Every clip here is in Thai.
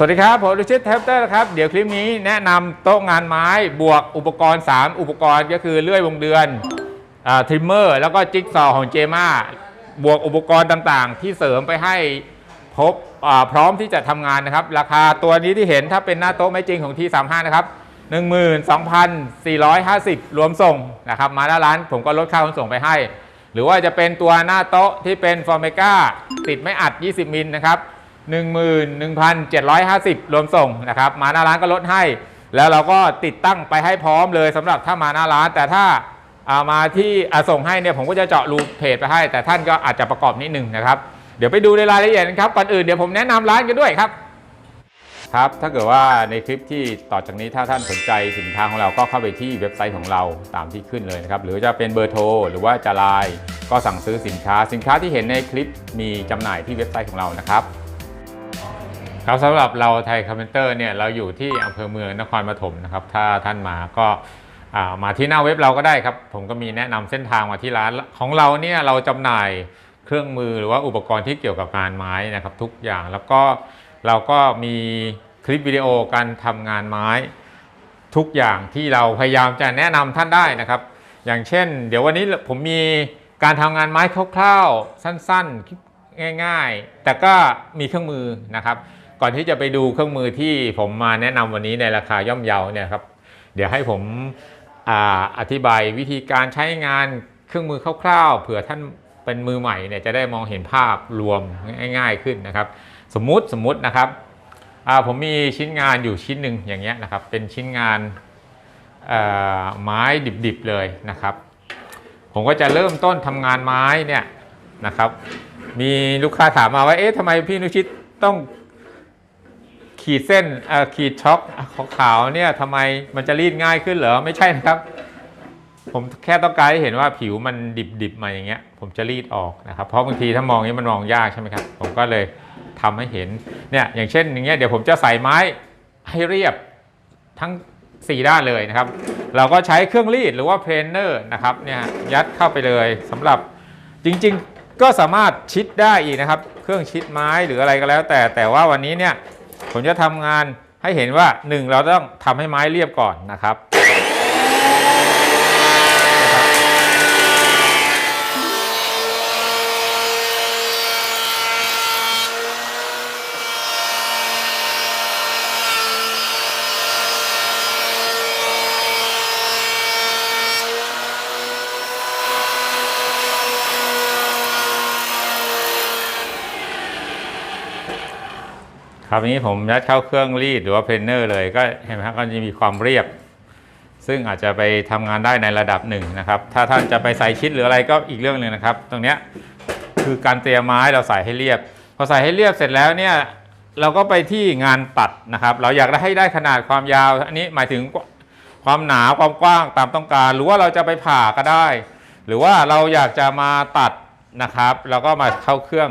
สวัสดีครับ ผมรุชิตแท็บเตอร์ครับ เดี๋ยวคลิปนี้แนะนำโต๊ะงานไม้บวกอุปกรณ์ 3 อุปกรณ์ก็คือเลื่อยวงเดือนทริมเมอร์ แล้วก็จิ๊กซอของเจมาบวกอุปกรณ์ต่างๆ ที่เสริมไปให้พบอ่าพร้อมที่จะทำงานนะครับ ราคาตัวนี้ที่เห็นถ้าเป็นหน้าโต๊ะไม่จริงของที่35นะครับ 12,450 รวมส่งนะครับมาหน้าร้านผมก็ลดค่าขนส่งไปให้ หรือว่าจะเป็นตัวหน้าโต๊ะที่เป็นฟอร์เมกาติดไม่อัด 20 มิลนะครับ 11,750 รวมส่งนะครับมาหน้าร้านก็ลดให้ แล้วเราก็ติดตั้งไปให้พร้อมเลยสำหรับถ้ามาหน้าร้าน แต่ถ้าเอามาที่ส่งให้เนี่ยผมก็จะเจาะรูเพจไปให้ แต่ท่านก็อาจจะประกอบนิดนึงนะครับ เดี๋ยวไปดูในรายละเอียดกันครับก่อนอื่นเดี๋ยวผมแนะนำร้านกันด้วยครับครับถ้าเกิดว่าในคลิปที่ต่อจากนี้ถ้าท่านสนใจสินค้าของเราก็เข้าไปที่เว็บไซต์ของเราตามที่ขึ้นเลยนะครับ หรือจะเป็นเบอร์โทรหรือว่าจะไลน์ก็สั่งซื้อสินค้า สินค้าที่เห็นในคลิปมีจำหน่ายที่เว็บไซต์ของเรานะครับ ครับสำหรับเราไทยคอมเมนเตอร์เนี่ยเราอยู่ที่อำเภอเมืองนครปฐมนะครับ ถ้าท่านมาก็ามาที่หน้าเว็บเราก็ได้ครับ ผมก็มีแนะนำเส้นทางมาที่ร้านของเราเนี่ยเราจำหน่ายเครื่องมือหรือว่าอุปกรณ์ที่เกี่ยวกับงานไม้นะครับ ทุกอย่างแล้วก็เราก็มีคลิปวิดีโอการทำงานไม้ทุกอย่างที่เราพยายามจะแนะนำท่านได้นะครับ อย่างเช่น เดี๋ยววันนี้ผมมีการทำงานไม้คร่าวๆสั้นๆง่าย ๆ แต่ก็มีเครื่องมือนะครับ ก่อนที่จะไปดูเครื่องมือที่ผมมาแนะนำวันนี้ในราคาย่อมเยาเนี่ยครับเดี๋ยวให้ผมออธิบายวิธีการใช้งานเครื่องมือคร่าวๆเผื่อท่านเป็นมือใหม่เนี่ยจะได้มองเห็นภาพรวมง่าย ๆขึ้นนะครับ สมมุติสมมุตินะครับผมมีชิ้นงานอยู่ชิ้นหนึ่งอย่างเงี้ยนะครับ เป็นชิ้นงานไม้ดิบๆเลยนะครับ ผมก็จะเริ่มต้นทำงานไม้เนี่ยนะครับ มีลูกค้าถามมาว่าเอ๊ะทำไมพี่นุชิตต้อง ขีดเส้นขีดช็อคขาวๆเนี่ยทำไมมันจะรีดง่ายขึ้นเหรอไม่ใช่นะครับ ผมแค่ต้องการให้เห็นว่าผิวมันดิบๆมาอย่างเงี้ย ผมจะรีดออกนะครับ เพราะบางทีถ้ามองอย่างนี้มันมองยากใช่ไหมครับ ผมก็เลยทำให้เห็นเนี่ยอย่างเช่นอย่างเงี้ยเดี๋ยวผมจะใส่ไม้ให้เรียบทั้ง 4 ด้านเลยนะครับ เราก็ใช้เครื่องรีดหรือว่าเพลนเนอร์นะครับเนี่ยยัดเข้าไปเลยสำหรับจริงๆก็สามารถชิดได้อีกนะครับ เครื่องชิดไม้หรืออะไรก็แล้ว แต่แต่ว่าวันนี้เนี่ย ผมจะทำงานให้เห็นว่า 1 เราต้องทำให้ไม้เรียบก่อนนะครับ ครับนี้ผมยัดเข้าเครื่องรีดหรือว่าเพลนเนอร์เลยก็เห็นไหมครับก็จะมีความเรียบ ซึ่งอาจจะไปทำงานได้ในระดับหนึ่งนะครับ ถ้าท่านจะไปใส่ชิดหรืออะไรก็อีกเรื่องหนึ่งนะครับ ตรงเนี้ยคือการเตรียมไม้เราใส่ให้เรียบ พอใส่ให้เรียบเสร็จแล้วเนี่ยเราก็ไปที่งานตัดนะครับ เราอยากได้ให้ได้ขนาดความยาว อันนี้หมายถึงความหนาความกว้างตามต้องการ หรือว่าเราจะไปผ่าก็ได้ หรือว่าเราอยากจะมาตัดนะครับ เราก็มาเข้าเครื่อง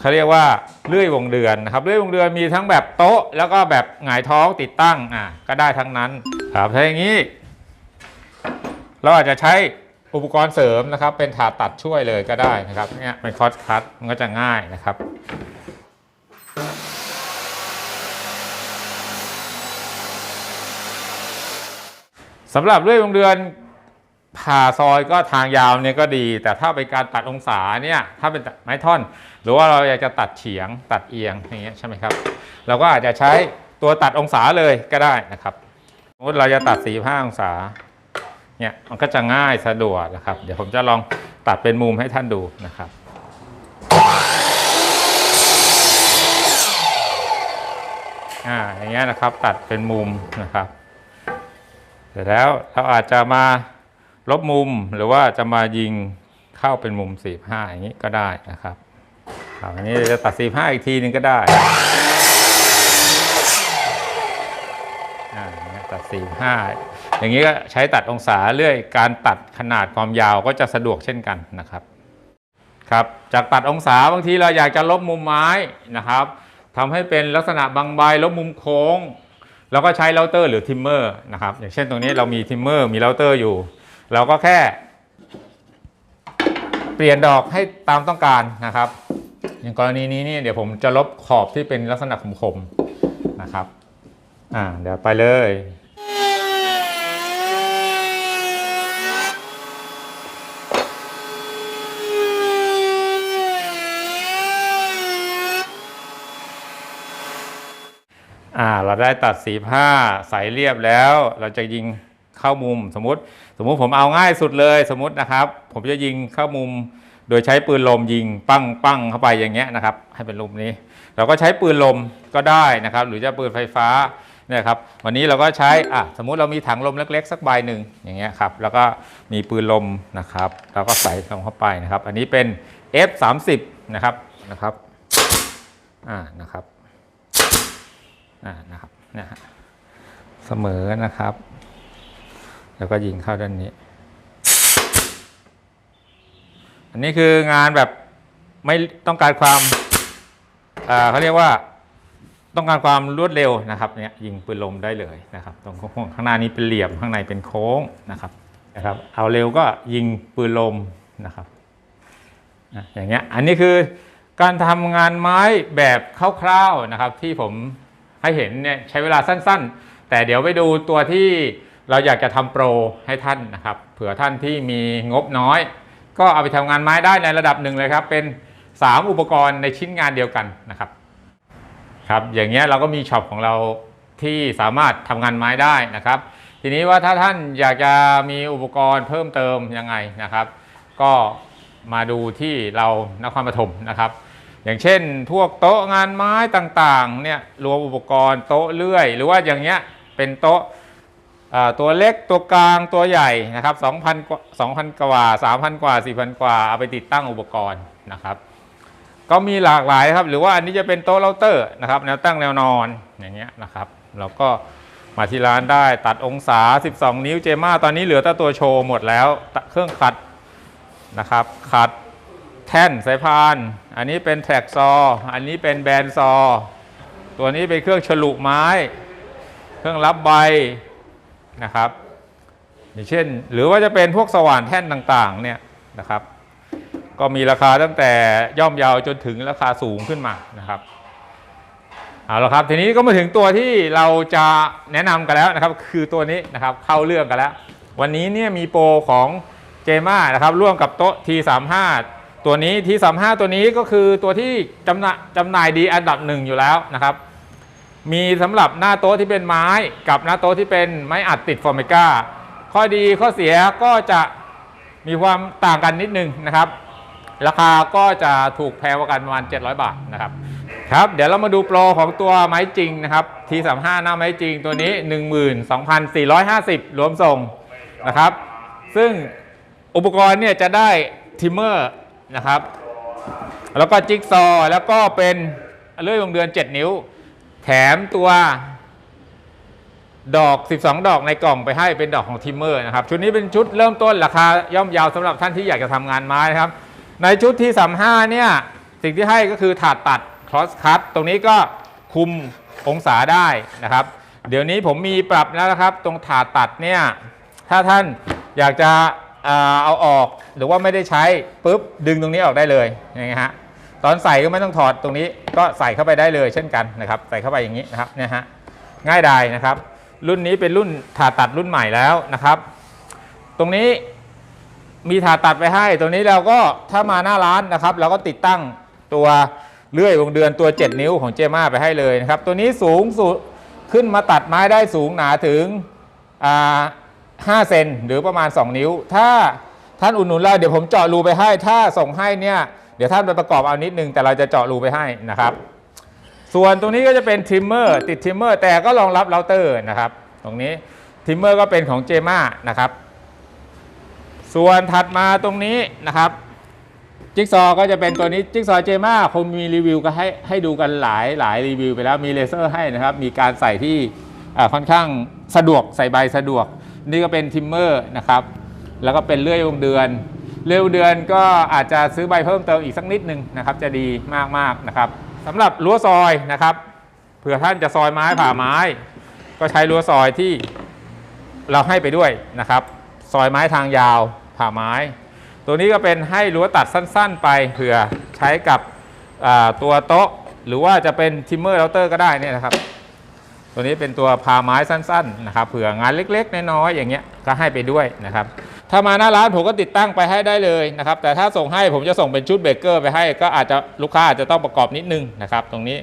เขาเรียกว่าเลื่อยวงเดือนนะครับเลื่อยวงเดือนมีทั้งแบบโต๊ะ แล้วก็แบบหงายท้องติดตั้งอะก็ได้ทั้งนั้นครับถ้าอย่างนี้ เราอาจจะใช้อุปกรณ์เสริมนะครับ เป็นถาดตัดช่วยเลยก็ได้นะครับเนี่ยเป็นคอร์สคัตมันก็จะง่ายนะครับสำหรับเลื่อยวงเดือน ผ่าซอยก็ทางยาวเนี่ยก็ดี แต่ถ้าเป็นการตัดองศาเนี่ยถ้าเป็นไม้ท่อน หรือว่าเราอยากจะตัดเฉียงตัดเอียงอย่างเงี้ยใช่ไหมครับ เราก็อาจจะใช้ตัวตัดองศาเลยก็ได้นะครับสมมติเราจะตัด 45 องศาเนี่ยมันก็จะง่ายสะดวกนะครับ เดี๋ยวผมจะลองตัดเป็นมุมให้ท่านดูนะครับอ่าอย่างเงี้ยนะครับตัดเป็นมุมนะครับ เสร็จแล้วเราอาจจะมา ลบมุมหรือว่าจะมายิงเข้าเป็นมุม 45 อย่างนี้ก็ได้นะครับครับอันนี้จะตัด 45 อีกทีหนึงก็ได้อ่าอย่างนี้ตัด 45 อย่างนี้ก็ใช้ตัดองศาเรื่อยการตัดขนาดความยาวก็จะสะดวกเช่นกันนะครับครับจากตัดองศาบางทีเราอยากจะลบมุมไม้นะครับทำให้เป็นลักษณะบางใบลบมุมโค้งเราก็ใช้เราเตอร์หรือทิมเมอร์นะครับอย่างเช่นตรงนี้เรามีทิมเมอร์มีเราเตอร์อยู่ เราก็แค่ เปลี่ยนดอกให้ตามต้องการนะครับ อย่างกรณีนี้เนี่ยเดี๋ยวผมจะลบขอบที่เป็นลักษณะคมๆนะครับอ่าเดี๋ยวไปเลยอ่าเราได้ตัดสีผ้าใสเรียบแล้ว เราจะยิง เข้ามุม สมมติสมมุติผมเอาง่ายสุดเลยสมมตินะครับ ผมจะยิงเข้ามุม โดยใช้ปืนลมยิงปั้งปั้งเข้าไปอย่างเงี้ยนะครับ ให้เป็นรูปนี้ เราก็ใช้ปืนลมก็ได้นะครับ หรือจะปืนไฟฟ้าเนี่ยครับวันนี้เราก็ใช้อะสมมุติเรามีถังลมเล็กๆ สักใบหนึ่งอย่างเงี้ยครับแล้วก็มีปืนลมนะครับแล้วก็ใส่ลงเข้าไปนะครับ อันนี้เป็น F30 นะครับนะครับอ่านะครับอ่านะครับนะฮะเสมอนะครับ แล้วก็ยิงเข้าด้านนี้ อันนี้คืองานแบบไม่ต้องการความเขาเรียกว่าต้องการความรวดเร็วนะครับเนี่ยยิงปืนลมได้เลยนะครับ ตรงข้างหน้านี้เป็นเหลี่ยมข้างในเป็นโค้งนะครับนะครับ เอาเร็วก็ยิงปืนลมนะครับอย่างเงี้ยอันนี้คือการทำงานไม้แบบคร่าวๆนะครับ ที่ผมให้เห็นเนี่ยใช้เวลาสั้น ๆ แต่เดี๋ยวไปดูตัวที่ เราอยากจะทำโปรให้ท่านนะครับ เผื่อท่านที่มีงบน้อย ก็เอาไปทำงานไม้ได้ในระดับหนึ่งเลยครับ เป็น 3 อุปกรณ์ในชิ้นงานเดียวกันนะครับครับอย่างเงี้ยเราก็มีช็อปของเราที่สามารถทำงานไม้ได้นะครับ ทีนี้ว่าถ้าท่านอยากจะมีอุปกรณ์เพิ่มเติมยังไงนะครับ ก็มาดูที่เรานครปฐมนะครับ อย่างเช่น พวกโต๊ะงานไม้ต่างๆเนี่ยรวมอุปกรณ์โต๊ะเลื่อย หรือว่าอย่างเงี้ยเป็นโต๊ะ ตัวเล็กตัวกลางตัวใหญ่นะครับ2,000กว่า2,000 กว่า 3,000 กว่า 4,000 กว่า เอาไปติดตั้งอุปกรณ์นะครับ ก็มีหลากหลายครับ หรือว่าอันนี้จะเป็นโต๊ะเราเตอร์นะครับแนวตั้งแนวนอนอย่างเงี้ยนะครับเราก็มาที่ร้านได้ตัดองศา 12 นิ้วเจม่าตอนนี้เหลือแต่ตัวโชว์หมดแล้วเครื่องขัดนะครับขัดแท่นสายพาน อันนี้เป็นแทร็กซอ อันนี้เป็นแบนซอ ตัวนี้เป็นเครื่องฉลุไม้ เครื่องรับใบ นะครับอย่างเช่น หรือว่าจะเป็นพวกสว่านแท่นต่างๆเนี่ยนะครับ ก็มีราคาตั้งแต่ย่อมเยาวจนถึงราคาสูงขึ้นมานะครับเอาละครับทีนี้ก็มาถึงตัวที่เราจะแนะนำกันแล้วนะครับ คือตัวนี้นะครับเข้าเรื่องกันแล้ว วันนี้เนี่ยมีโปรของเจม่านะครับร่วมกับโต๊ะ T35 ตัวนี้ T35 ตัวนี้ก็คือตัวที่จำหน่ายจำหน่ายดีอันดับหนึ่งอยู่แล้วนะครับ มีสำหรับหน้าโต๊ะที่เป็นไม้กับหน้าโต๊ะที่เป็นไม้อัดติดฟอร์เมก้าข้อดีข้อเสียก็จะมีความต่างกันนิดนึงนะครับ ราคาก็จะถูกแพงกว่ากันประมาณ 700 บาทนะครับครับ เดี๋ยวเรามาดูโปรของตัวไม้จริงนะครับ T35 หน้าไม้จริงตัวนี้ 12,450 รวมส่งนะครับ ซึ่งอุปกรณ์เนี่ยจะได้ทิมเมอร์นะครับ แล้วก็จิ๊กซอว์แล้วก็เป็นเลื่อยวงเดือน 7 นิ้ว แถมตัวดอก 12 ดอกในกล่องไปให้เป็นดอกของทิมเมอร์นะครับ ชุดนี้เป็นชุดเริ่มต้นราคาย่อมยาวสำหรับท่านที่อยากจะทำงานไม้นะครับ ในชุดที่ 35 เนี่ย สิ่งที่ให้ก็คือถาดตัด cross cut ตรงนี้ก็คุมองศาได้นะครับ เดี๋ยวนี้ผมมีปรับแล้วนะครับ ตรงถาดตัดเนี่ย ถ้าท่านอยากจะเอ่อเอาออกหรือว่าไม่ได้ใช้ปุ๊บดึงตรงนี้ออกได้เลยอย่างเงี้ยฮะ ตอนใส่ก็ไม่ต้องถอดตรงนี้ก็ใส่เข้าไปได้เลยเช่นกันนะครับใส่เข้าไปอย่างนี้นะครับเนี่ยฮะง่ายดายนะครับ รุ่นนี้เป็นรุ่นถาตัดรุ่นใหม่แล้วนะครับ ตรงนี้มีถาตัดไปให้ ตรงนี้เราก็ถ้ามาหน้าร้านนะครับ เราก็ติดตั้งตัวเลื่อยวงเดือนตัว 7 นิ้วของเจม่าไปให้เลยนะครับ ตัวนี้สูงสุดขึ้นมาตัดไม้ได้สูงหนาถึงอ่า5เซนหรือประมาณ 2 นิ้ว ถ้าท่านอุดหนุนเราเดี๋ยวผมเจาะรูไปให้ ถ้าส่งให้เนี่ย เดี๋ยวท่านไปประกอบเอานิดนึงแต่เราจะเจาะรูไปให้นะครับ ส่วนตรงนี้ก็จะเป็นทริมเมอร์ติดทริมเมอร์แต่ก็รองรับเราเตอร์นะครับ ตรงนี้ทริมเมอร์ก็เป็นของเจมานะครับ ส่วนถัดมาตรงนี้นะครับจิ๊กซอก็จะเป็นตัวนี้จิ๊กซอเจมาคงมีรีวิวก็ให้ให้ดูกันหลายหลายรีวิวไปแล้วมีเลเซอร์ให้นะครับ มีการใส่ที่ค่อนข้างสะดวกใส่ใบสะดวก นี่ก็เป็นทิมเมอร์นะครับ แล้วก็เป็นเลื่อยวงเดือน เลื่อยวเดือนก็อาจจะซื้อใบเพิ่มเติมอีกสักนิดนึงนะครับ จะดีมากๆนะครับสำหรับรั้วซอยนะครับเผื่อท่านจะซอยไม้ผ่าไม้ ก็ใช้รั้วซอยที่เราให้ไปด้วยนะครับ ซอยไม้ทางยาวผ่าไม้ ตัวนี้ก็เป็นให้รั้วตัดสั้น ๆ ไปเผื่อใช้กับตัวโต๊ะ หรือว่าจะเป็นทิมเมอร์เราเตอร์ก็ได้นี่นะครับ ตัวนี้เป็นตัวพาไม้สั้น ๆ นะครับเผื่องานเล็ก ๆ น้อยๆอย่างเงี้ยก็ให้ไปด้วยนะครับ ถ้ามาหน้าร้านผมก็ติดตั้งไปให้ได้เลยนะครับ แต่ถ้าส่งให้ผมจะส่งเป็นชุดเบเกอร์ไปให้ ก็อาจจะลูกค้าอาจจะต้องประกอบนิดนึงนะครับ ตรงนี้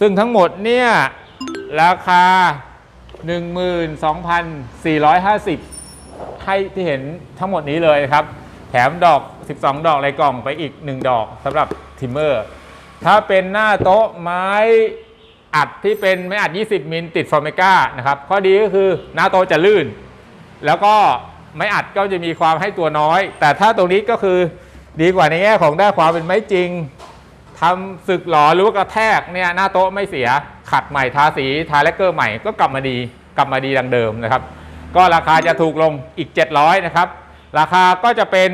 ซึ่งทั้งหมดเนี่ยราคา 12,450ให้ที่เห็นทั้งหมดนี้เลยครับ แถมดอก 12 ดอกในกล่องไปอีก 1 ดอกสำหรับทิมเมอร์ ถ้าเป็นหน้าโต๊ะไม้อัดที่เป็นไม้อัด 20 มิลติดฟอร์เมก้านะครับ ข้อดีก็คือหน้าโต๊ะจะลื่น แล้วก็ ไม้อัดก็จะมีความให้ตัวน้อย แต่ถ้าตรงนี้ก็คือดีกว่าในแง่ของได้ความเป็นไม้จริงทำสึกหลอหรือว่ากระแทกเนี่ยหน้าโต๊ะไม่เสีย ขัดใหม่ทาสีทาแลกเกอร์ใหม่ก็กลับมาดีกลับมาดีดังเดิมนะครับ ก็ราคาจะถูกลงอีก 700นะครับ ราคาก็จะเป็น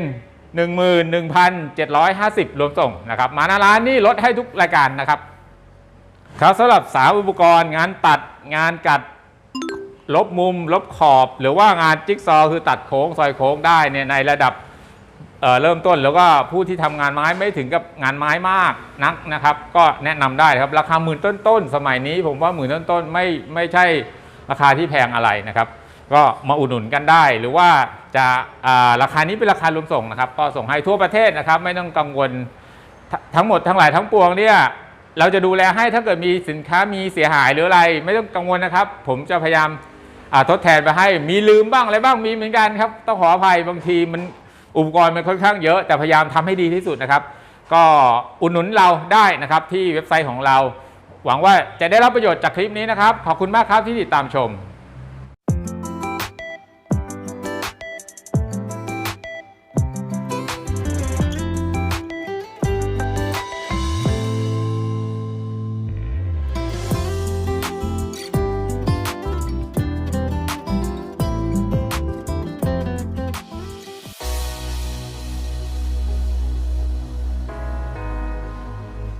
11,750 รวมส่งนะครับ มาหน้าร้านนี่ลดให้ทุกรายการนะครับครับสำหรับสาวอุปกรณ์งานตัดงานกัด ลบมุม ลบขอบ หรือว่างานจิ๊กซอว์คือตัดโค้งซอยโค้งได้เนี่ยในระดับเเริ่มต้นแล้วก็ผู้ที่ทำงานไม้ไม่ถึงกับงานไม้มากนักนะครับ ก็แนะนำได้ครับราคาหมื่นต้นๆสมัยนี้ ผมว่าหมื่นต้นๆไม่ไม่ใช่ราคาที่แพงอะไรนะครับ ก็มาอุดหนุนกันได้ หรือว่าจะาราคานี้เป็นราคารวมส่งนะครับ ก็ส่งให้ทั่วประเทศนะครับ ไม่ต้องกังวลทั้งหมดทั้งหลายทั้งปวงเนี่ยเราจะดูแลให้ถ้าเกิดมีสินค้ามีเสียหายหรืออะไร ไม่ต้องกังวลนะครับ ผมจะพยายาม ทดแทนไปให้มีลืมบ้างอะไรบ้างมีเหมือนกันครับ ต้องขออภัยบางทีมันอุปกรณ์มันค่อนข้างเยอะ แต่พยายามทำให้ดีที่สุดนะครับ ก็อุดหนุนเราได้นะครับที่เว็บไซต์ของเรา หวังว่าจะได้รับประโยชน์จากคลิปนี้นะครับ ขอบคุณมากครับที่ติดตามชม